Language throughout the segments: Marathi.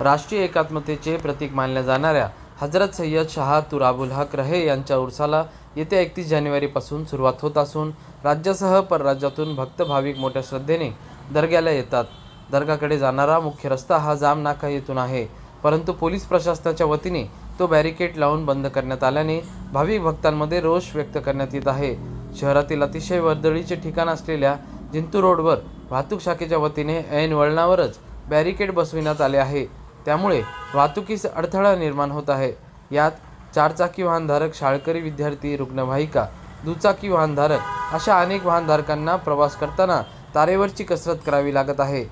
राष्ट्रीय एकात्मतेचे प्रतीक मानल्या जाणाऱ्या हजरत सय्यद शाह तुराबुल हक रहे यांच्या उर्साला येत्या एकतीस जानेवारीपासून सुरुवात होत असून राज्यासह परराज्यातून भक्त भाविक मोठ्या श्रद्धेने दर्ग्याला येतात. दर्गाकडे जाणारा मुख्य रस्ता हा जाम नाका येथून आहे. परंतु पोलीस प्रशासनाच्या वतीने तो बॅरिकेड लावून बंद करण्यात आल्याने भाविक भक्तांमध्ये रोष व्यक्त करण्यात येत आहे. शहरातील अतिशय वर्दळीचे ठिकाण असलेल्या जिंतूर रोडवर वाहतूक शाखेच्या वतीने ऐन वळणावरच बॅरिकेड बसविण्यात आले आहे. त्यामुळे वाहतुकीस अडथळा निर्माण होत आहे. यात चारचाकी वाहनधारक शाळकरी विद्यार्थी रुग्णवाहिका दुचाकी वाहनधारक अशा अनेक वाहनधारकांना प्रवास करताना तारेवरची कसरत करावी लागत आहे.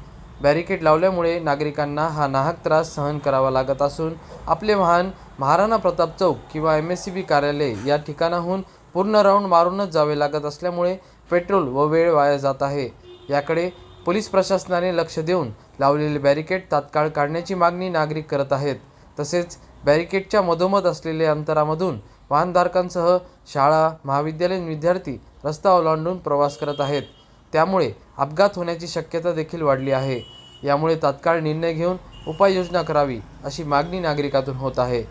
बॅरिकेड लावल्यामुळे नागरिकांना हा नाहक त्रास सहन करावा लागत असून आपले वाहन महाराणा प्रताप चौक किंवा एम एस सी बी कार्यालय या ठिकाणाहून पूर्ण राऊंड मारूनच जावे लागत असल्यामुळे पेट्रोल व वेळ वाया जात आहे. याकडे पोलीस प्रशासनाने लक्ष देऊन लावलेले बॅरिकेड तात्काळ काढण्याची मागणी नागरिक करत आहेत. तसेच बॅरिकेडच्या मधोमध असलेल्या अंतरामधून वाहनधारकांसह शाळा महाविद्यालयीन विद्यार्थी रस्ता ओलांडून प्रवास करत आहेत. त्यामुळे अपघात होण्याची शक्यता देखील वाढली आहे. यामुळे तात्काळ निर्णय घेऊन उपाययोजना करावी अशी मागणी नागरिकातून होत आहे.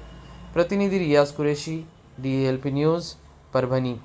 प्रतिनिधी Riyaz Qureshi D L P news Parbhani.